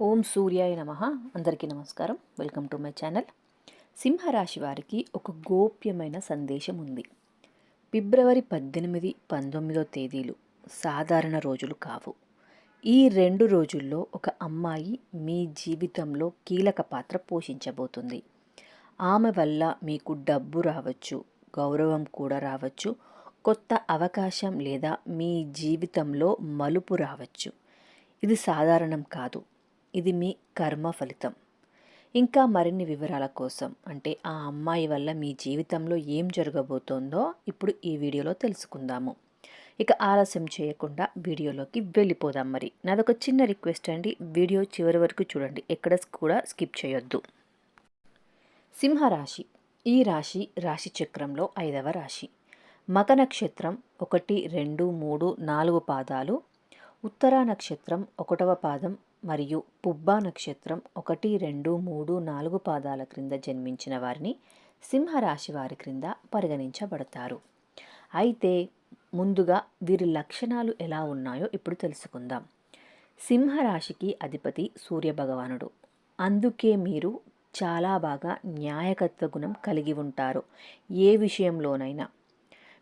ఓం సూర్యాయ నమ. అందరికీ నమస్కారం. Welcome to my channel. సింహరాశి వారికి ఒక గోప్యమైన సందేశం ఉంది. ఫిబ్రవరి పద్దెనిమిది పంతొమ్మిదో తేదీలు సాధారణ రోజులు కావు. ఈ రెండు రోజుల్లో ఒక అమ్మాయి మీ జీవితంలో కీలక పాత్ర పోషించబోతుంది. ఆమె వల్ల మీకు డబ్బు రావచ్చు గౌరవం కూడా రావచ్చు కొత్త అవకాశం లేదా మీ జీవితంలో మలుపు రావచ్చు. ఇది సాధారణం కాదు. ఇది మీ కర్మ ఫలితం. ఇంకా మరిన్ని వివరాల కోసం అంటే ఆ అమ్మాయి వల్ల మీ జీవితంలో ఏం జరగబోతోందో ఇప్పుడు ఈ వీడియోలో తెలుసుకుందాము. ఇక ఆలస్యం చేయకుండా వీడియోలోకి వెళ్ళిపోదాం మరి. నాదొక చిన్న రిక్వెస్ట్ అండి. వీడియో చివరి వరకు చూడండి. ఎక్కడ కూడా స్కిప్ చేయొద్దు. సింహరాశి. ఈ రాశి రాశి చక్రంలో ఐదవ రాశి. మక నక్షత్రం ఒకటి రెండు మూడు నాలుగు పాదాలు. ఉత్తరా నక్షత్రం ఒకటవ పాదం మరియు పుబ్బా నక్షత్రం ఒకటి రెండు మూడు నాలుగు పాదాల క్రింద జన్మించిన వారిని సింహరాశి వారి క్రింద పరిగణించబడతారు. అయితే ముందుగా వీరి లక్షణాలు ఎలా ఉన్నాయో ఇప్పుడు తెలుసుకుందాం. సింహరాశికి అధిపతి సూర్యభగవానుడు అందుకే మీరు చాలా బాగా న్యాయకత్వ గుణం కలిగి ఉంటారు. ఏ విషయంలోనైనా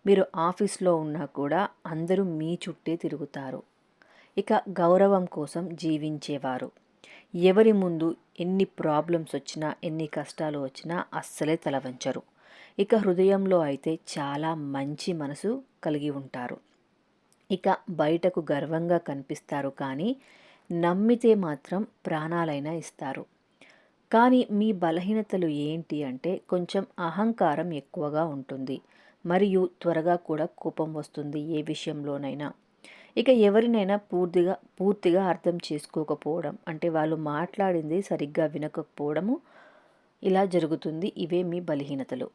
మీరు ఆఫీస్లో ఉన్నా కూడా అందరూ మీ చుట్టే తిరుగుతారు. ఇక గౌరవం కోసం జీవించేవారు. ఎవరి ముందు ఎన్ని ప్రాబ్లమ్స్ వచ్చినా ఎన్ని కష్టాలు వచ్చినా అస్సలే తలవంచరు. ఇక హృదయంలో అయితే చాలా మంచి మనసు కలిగి ఉంటారు. ఇక బయటకు గర్వంగా కనిపిస్తారు కానీ నమ్మితే మాత్రం ప్రాణాలైనా ఇస్తారు. కానీ మీ బలహీనతలు ఏంటి అంటే కొంచెం అహంకారం ఎక్కువగా ఉంటుంది. మరియు త్వరగా కూడా కోపం వస్తుంది ఏ విషయంలోనైనా. ఇక ఎవరినైనా పూర్తిగా పూర్తిగా అర్థం చేసుకోకపోవడం అంటే వాళ్ళు మాట్లాడింది సరిగ్గా వినకపోవడము ఇలా జరుగుతుంది. ఇవే మీ బలహీనతలు.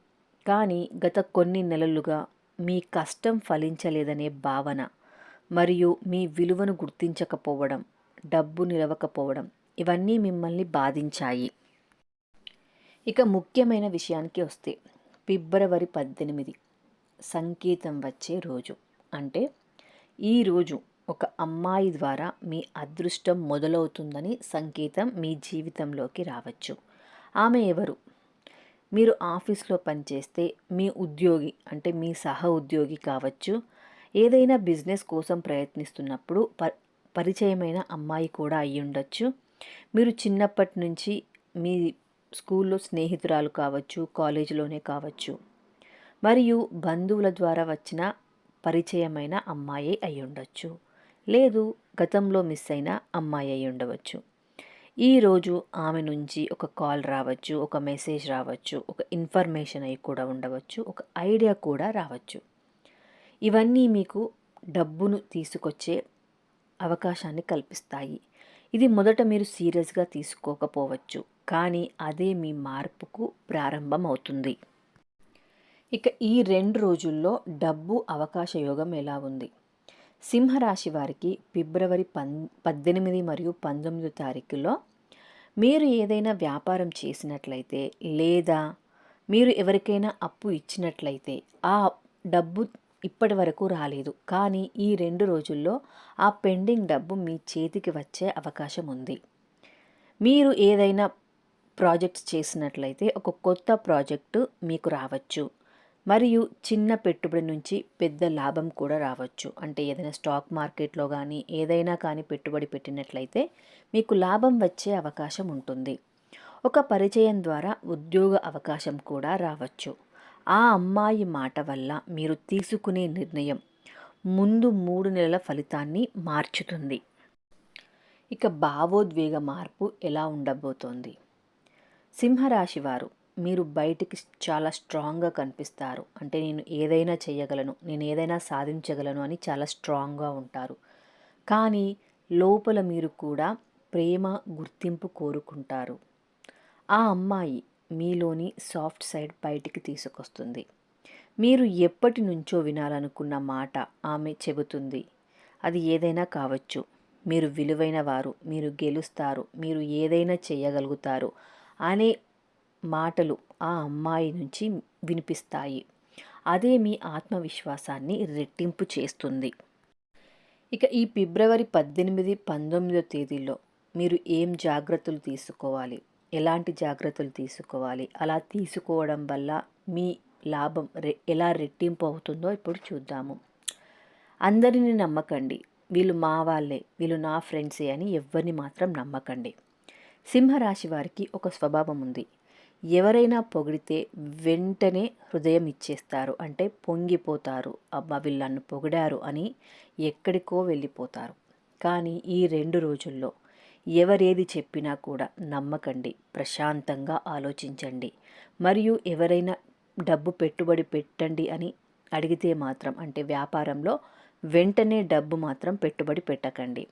కానీ గత కొన్ని నెలలుగా మీ కష్టం ఫలించలేదనే భావన మరియు మీ విలువను గుర్తించకపోవడం డబ్బు నిలవకపోవడం ఇవన్నీ మిమ్మల్ని బాధించాయి. ఇక ముఖ్యమైన విషయానికి వస్తే ఫిబ్రవరి పద్దెనిమిది సంకేతం వచ్చే రోజు. అంటే ఈరోజు ఒక అమ్మాయి ద్వారా మీ అదృష్టం మొదలవుతుందని సంకేతం మీ జీవితంలోకి రావచ్చు. ఆమె ఎవరు? మీరు ఆఫీస్లో పనిచేస్తే మీ ఉద్యోగి అంటే మీ సహ ఉద్యోగి కావచ్చు. ఏదైనా బిజినెస్ కోసం ప్రయత్నిస్తున్నప్పుడు ప పరిచయమైన అమ్మాయి కూడా అయి ఉండొచ్చు. మీరు చిన్నప్పటి నుంచి మీ స్కూల్లో స్నేహితురాలు కావచ్చు కాలేజీలోనే కావచ్చు. మరియు బంధువుల ద్వారా వచ్చిన పరిచయమైన అమ్మాయి అయి ఉండొచ్చు లేదు గతంలో మిస్ అయిన అమ్మాయి అయి ఉండవచ్చు ఈరోజు ఆమె నుంచి ఒక కాల్ రావచ్చు ఒక మెసేజ్ రావచ్చు ఒక ఇన్ఫర్మేషన్ అయి కూడా ఉండవచ్చు ఒక ఐడియా కూడా రావచ్చు. ఇవన్నీ మీకు డబ్బును తీసుకొచ్చే అవకాశాన్ని కల్పిస్తాయి. ఇది మొదట మీరు సీరియస్గా తీసుకోకపోవచ్చు కానీ అదే మీ మార్పుకు ప్రారంభం అవుతుంది ఇక ఈ రెండు రోజుల్లో డబ్బు అవకాశ యోగం ఎలా ఉంది? సింహరాశి వారికి ఫిబ్రవరి పన్ పద్దెనిమిది మరియు పంతొమ్మిది తారీఖులో మీరు ఏదైనా వ్యాపారం చేసినట్లయితే లేదా మీరు ఎవరికైనా అప్పు ఇచ్చినట్లయితే ఆ డబ్బు ఇప్పటి వరకు రాలేదు. కానీ ఈ రెండు రోజుల్లో ఆ పెండింగ్ డబ్బు మీ చేతికి వచ్చే అవకాశం ఉంది. మీరు ఏదైనా ప్రాజెక్ట్స్ చేసినట్లయితే ఒక కొత్త ప్రాజెక్టు మీకు రావచ్చు. మరియు చిన్న పెట్టుబడి నుంచి పెద్ద లాభం కూడా రావచ్చు. అంటే ఏదైనా స్టాక్ మార్కెట్లో కానీ ఏదైనా కానీ పెట్టుబడి పెట్టినట్లయితే మీకు లాభం వచ్చే అవకాశం ఉంటుంది. ఒక పరిచయం ద్వారా ఉద్యోగ అవకాశం కూడా రావచ్చు. ఆ అమ్మాయి మాట వల్ల మీరు తీసుకునే నిర్ణయం ముందు మూడు నెలల ఫలితాన్ని మార్చుతుంది. ఇక భావోద్వేగ మార్పు ఎలా ఉండబోతోంది? సింహరాశి వారు మీరు బయటికి చాలా స్ట్రాంగ్గా కనిపిస్తారు. అంటే నేను ఏదైనా చేయగలను నేను ఏదైనా సాధించగలను అని చాలా స్ట్రాంగ్గా ఉంటారు. కానీ లోపల మీరు కూడా ప్రేమ గుర్తింపు కోరుకుంటారు. ఆ అమ్మాయి మీలోని సాఫ్ట్ సైడ్ బయటికి తీసుకొస్తుంది. మీరు ఎప్పటి నుంచో వినాలనుకున్న మాట ఆమె చెబుతుంది. అది ఏదైనా కావచ్చు. మీరు విలువైన వారు మీరు గెలుస్తారు మీరు ఏదైనా చేయగలుగుతారు అనే మాటలు ఆ అమ్మాయి నుంచి వినిపిస్తాయి. అదే మీ ఆత్మవిశ్వాసాన్ని రెట్టింపు చేస్తుంది. ఇక ఈ ఫిబ్రవరి పద్దెనిమిది పంతొమ్మిదో తేదీలో మీరు ఏం జాగ్రత్తలు తీసుకోవాలి? ఎలాంటి జాగ్రత్తలు తీసుకోవాలి? అలా తీసుకోవడం వల్ల మీ లాభం రె ఎలా రెట్టింపు అవుతుందో ఇప్పుడు చూద్దాము. అందరిని నమ్మకండి. వీళ్ళు మా వాళ్ళే. వీళ్ళు నా ఫ్రెండ్సే అని ఎవరిని మాత్రం నమ్మకండి. సింహరాశి వారికి ఒక స్వభావం ఉంది. ఎవరైనా పొగిడితే వెంటనే హృదయం ఇచ్చేస్తారు. అంటే పొంగిపోతారు. అబ్బా వీళ్ళు నన్ను పొగిడారు అని ఎక్కడికో వెళ్ళిపోతారు. కానీ ఈ రెండు రోజుల్లో ఎవరేది చెప్పినా కూడా నమ్మకండి. ప్రశాంతంగా ఆలోచించండి. మరియు ఎవరైనా డబ్బు పెట్టుబడి పెట్టండి అని అడిగితే మాత్రం అంటే వ్యాపారంలో వెంటనే డబ్బు మాత్రం పెట్టుబడి పెట్టకండి.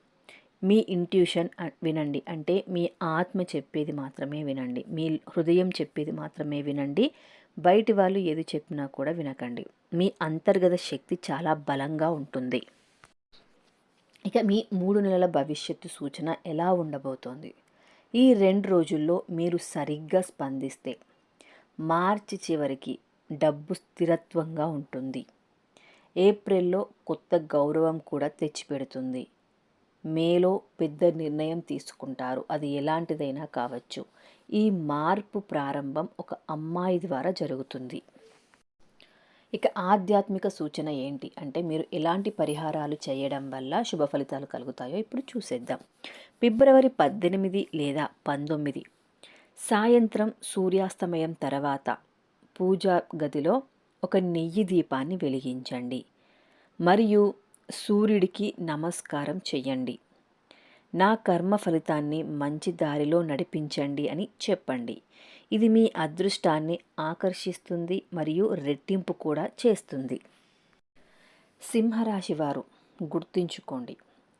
మీ ఇంట్యూషన్ వినండి. అంటే మీ ఆత్మ చెప్పేది మాత్రమే వినండి. మీ హృదయం చెప్పేది మాత్రమే వినండి. బయటి వాళ్ళు ఏది చెప్పినా కూడా వినకండి. మీ అంతర్గత శక్తి చాలా బలంగా ఉంటుంది. ఇక మీ మూడు నెలల భవిష్యత్తు సూచన ఎలా ఉండబోతోంది? ఈ రెండు రోజుల్లో మీరు సరిగ్గా స్పందిస్తే మార్చి చివరికి డబ్బు స్థిరత్వంగా ఉంటుంది. ఏప్రిల్లో కొత్త గౌరవం కూడా తెచ్చిపెడుతుంది. మేలో పెద్ద నిర్ణయం తీసుకుంటారు. అది ఎలాంటిదైనా కావచ్చు. ఈ మార్పు ప్రారంభం ఒక అమ్మాయి ద్వారా జరుగుతుంది. ఇక ఆధ్యాత్మిక సూచన ఏంటి? అంటే మీరు ఎలాంటి పరిహారాలు చేయడం వల్ల శుభ ఫలితాలు కలుగుతాయో ఇప్పుడు చూసేద్దాం. ఫిబ్రవరి పద్దెనిమిది లేదా పంతొమ్మిది. సాయంత్రం సూర్యాస్తమయం తర్వాత పూజా గదిలో ఒక నెయ్యి దీపాన్ని వెలిగించండి. మరియు సూర్యుడికి నమస్కారం చెయ్యండి. నా కర్మ ఫలితాన్ని మంచి దారిలో నడిపించండి అని చెప్పండి. ఇది మీ అదృష్టాన్ని ఆకర్షిస్తుంది మరియు రెట్టింపు కూడా చేస్తుంది. సింహరాశి వారు గుర్తుంచుకోండి.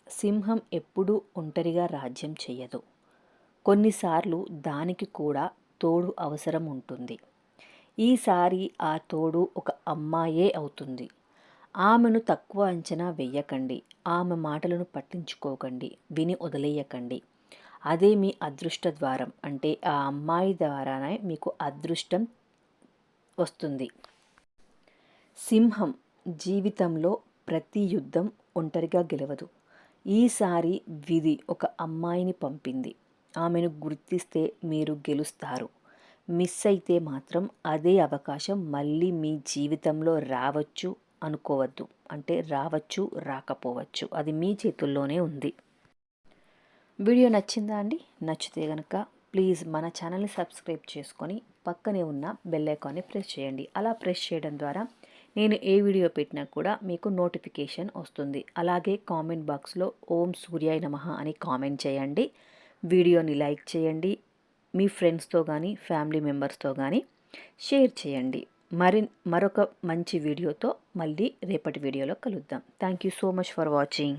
సింహం ఎప్పుడూ ఒంటరిగా రాజ్యం చెయ్యదు. కొన్నిసార్లు దానికి కూడా తోడు అవసరం ఉంటుంది. ఈసారి ఆ తోడు ఒక అమ్మాయే అవుతుంది. ఆమెను తక్కువ అంచనా వెయ్యకండి ఆమె మాటలను పట్టించుకోకండి. విని వదిలేయకండి. అదే మీ అదృష్ట ద్వారం. అంటే ఆ అమ్మాయి ద్వారానే మీకు అదృష్టం వస్తుంది. సింహం జీవితంలో ప్రతి యుద్ధం ఒంటరిగా గెలవదు. ఈసారి విధి ఒక అమ్మాయిని పంపింది. ఆమెను గుర్తిస్తే మీరు గెలుస్తారు. మిస్ అయితే మాత్రం అదే అవకాశం మళ్ళీ మీ జీవితంలో రావచ్చు. అనుకోవద్దు. అంటే రావచ్చు రాకపోవచ్చు. అది మీ చేతుల్లోనే ఉంది. వీడియో నచ్చిందా అండి? నచ్చితే కనుక ప్లీజ్ మన ఛానల్ని సబ్స్క్రైబ్ చేసుకొని పక్కనే ఉన్న బెల్ ఐకాన్ని ప్రెస్ చేయండి. అలా ప్రెస్ చేయడం ద్వారా నేను ఏ వీడియో పెట్టినా కూడా మీకు నోటిఫికేషన్ వస్తుంది. అలాగే కామెంట్ బాక్స్లో ఓం సూర్యాయ నమ అని కామెంట్ చేయండి. వీడియోని లైక్ చేయండి. మీ ఫ్రెండ్స్తో కానీ ఫ్యామిలీ మెంబర్స్తో కానీ షేర్ చేయండి. మరి మరొక మంచి వీడియోతో మళ్ళీ రేపటి వీడియోలో కలుద్దాం. Thank you so much for watching